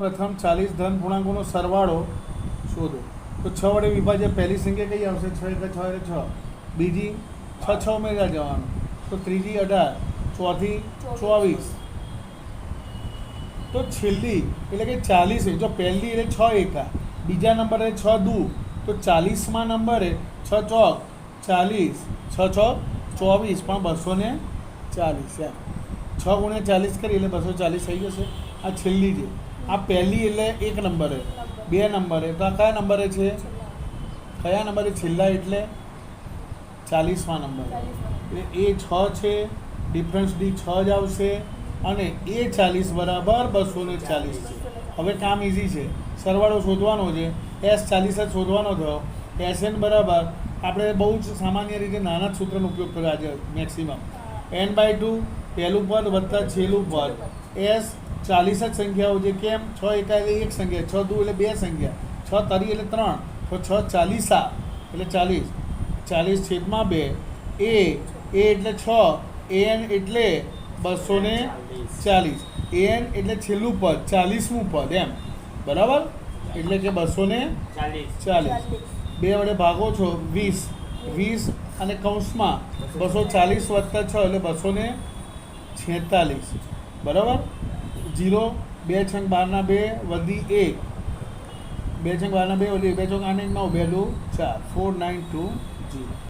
પ્રથમ ચાલીસ ધન પૂર્ણાંકોનો સરવાળો શોધો. તો છ વડે વિભાજ્ય પહેલી સંખ્યા કઈ આવશે? છ એટલે છ એટલે છ. બીજી છ છ ઉમેરતા જવાનું. તો ત્રીજી અઢાર. ચોથી ચોવીસ. તો છેલ્લી એટલે કે ચાલીસ જો પહેલી એટલે છ એકા. બીજા નંબરે છ દુ. તો ચાલીસમાં નંબરે છ ચોક. ચાલીસ. છ છ ચોવીસ. પણ બસો ને ચાલીસ એમ. છ ગુણ્યા ચાલીસ કરી એટલે બસો ચાલીસ થઈ જશે. આ છેલ્લી છે. આ પહેલી એટલે એક નંબરે બે નંબરે તો આ કયા નંબરે છે? કયા નંબરે? છેલ્લા એટલે ચાલીસમાં નંબર. એટલે એ છ છે ડિફરન્સ ડી છ જ આવશે અને એ ચાલીસ બરાબર બસો ને ચાલીસ છે. હવે કામ ઇઝી છે. સરવાળો શોધવાનો છે. એસ ચાલીસ જ શોધવાનો થયો. એસ એન બરાબર. આપણે બહુ જ સામાન્ય રીતે નાના જ સૂત્રનો ઉપયોગ કર્યો આજે મેક્સિમમ એન બાય ટુ પહેલું પદ વત્તા છેલ્લું પદ. એસ ચાલીસ જ સંખ્યાઓ છે કેમ? છ એકા એટલે એક સંખ્યા. છ દુ એટલે બે સંખ્યા. છ તરી એટલે ત્રણ. તો છ ચાલીસા એટલે ચાલીસ. ચાલીસ છેદમાં બે. એ એ એટલે છ. એન એટલે બસો ને ચાલીસ. એન એટલે છેલ્લું પદ, ચાલીસમું પદ એમ. બરાબર? એટલે કે બસો ને ચાલીસ. બે વડે ભાગો છો, વીસ. વીસ અને કૌંસમાં બસો ચાલીસ વત્તા છ એટલે બસો ને છેતાલીસ. બરાબર? જીરો, બે છંગ બારના બે, વધી એક. બે છંગ બારના બે, વધી એક. બે ચોક આઠ નવ, બે દુ ચાર. Four, nine, two zero